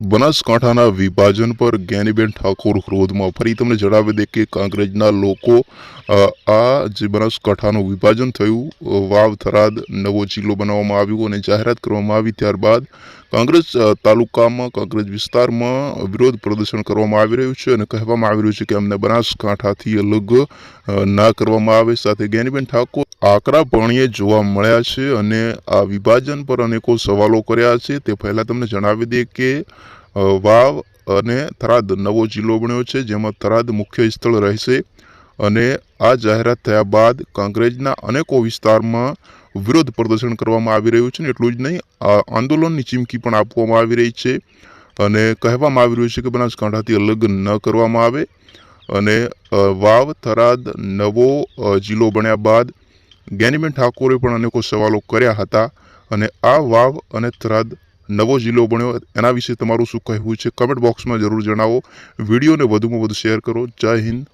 બનાસકાંઠાના વિભાજન પર જ્ઞાનીબેન ઠાકોર ક્રોધમાં ફરી તમને જણાવી દે કે કાંકરેજના લોકો આ જે બનાસકાંઠાનું વિભાજન થયું વાવ થરાદ નવો જિલ્લો બનાવવામાં આવ્યો અને જાહેરાત કરવામાં આવી ત્યારબાદ કોંગ્રેસ તાલુકામાં, કોંગ્રેસ વિસ્તારમાં વિરોધ પ્રદર્શન કરવામાં આવી રહ્યું છે અને કહેવામાં આવી રહ્યું છે કે અમને બનાસકાંઠાથી અલગ ના કરવામાં આવે. સાથે જ્ઞાનીબેન ઠાકોર આકરા પાણીએ જોવા મળ્યા છે અને આ વિભાજન પર અનેકો સવાલો કર્યા છે. તે પહેલાં તમને જણાવી દે કે વાવ અને થરાદ નવો જિલ્લો બન્યો છે, જેમાં થરાદ મુખ્ય સ્થળ રહેશે. અને આ જાહેરાત થયા બાદ કાંકરેજના અનેકો વિસ્તારમાં વિરોધ પ્રદર્શન કરવામાં આવી રહ્યું છે ને એટલું જ નહીં આંદોલનની ચીમકી પણ આપવામાં આવી રહી છે અને કહેવામાં આવી રહ્યું છે કે બનાસકાંઠાથી અલગ ન કરવામાં આવે અને વાવ, થરાદ, નવો જિલ્લો બન્યા બાદ જ્ઞાનીબેન ઠાકોરે પણ અનેકો સવાલો કર્યા હતા અને આ વાવ અને થરાદ, નવો જિલ્લો બન્યો. એના વિશે તમારું શું કહેવું છે? કમેન્ટ બોક્સમાં જરૂર જણાવો. વિડીયોને વધુમાં વધુ શેર કરો. જય હિન્દ.